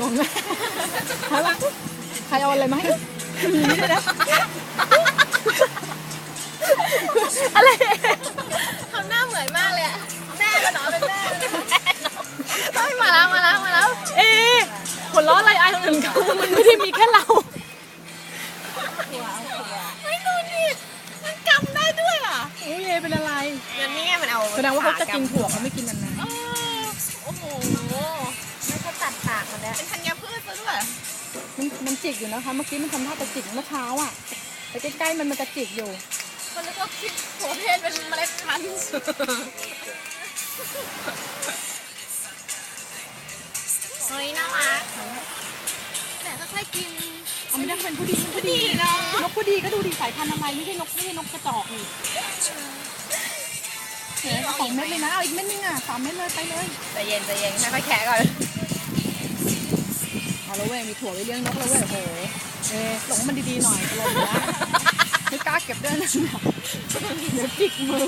นอนแม่ใครวะใครเอาอะไรมาให้มีนี่ด้วยนะอะไรทำหน้าเหมือนมากเลยอะแม่ก็หนอเป็นแม่เฮ้ยมาแล้วมาแล้วมาแล้วเอ๊ะหัวล้ออะไรไอ้คนอื่นเขามันไม่ได้มีแค่เราเฮ้ยดูดิมันกำได้ด้วยอะโอ้ยเอเป็นอะไรมันนี่ไงมันเอาแสดงว่าเขาจะกินถั่วเขาไม่กินอันนั้น แล้วเป็นธัญพืชซะด้วยมันมันจิกอยู่นะคะ เมื่อกี้มันทำท่าจะจิกเมื่อเช้าอะไปใกล้ๆมันมันจะจิกอยู่คนนึกว่าคิดโผเพศเป็นเมล็ดพันธุ์เฮ้ยน่ารักแต่ค่อยๆกินเอาไม่ได้เป็นผู้ดีเป็นผู้ดีดีเนาะนกผู้ดีก็ดูดีสายพันธุ์อะไรไม่ใช่นกไม่ใช่นกกระจอกนี่เฮ้ยเอาสองเม็ดเลยนะเอาอีกเม็ดนึงอะสามเม็ดเลยไปเลยใจเย็นใจเย็นค่อยๆแคะก่อนเอา แล้วเว้ยมีถั่วไว้เลี้ยงนกแล้วเว้ยโหเอหลงมันดีๆหน่อยอะไรอย่างเงี้ยไม่กล้าเก็บด้วยนะเดี๋ยวจิกมือ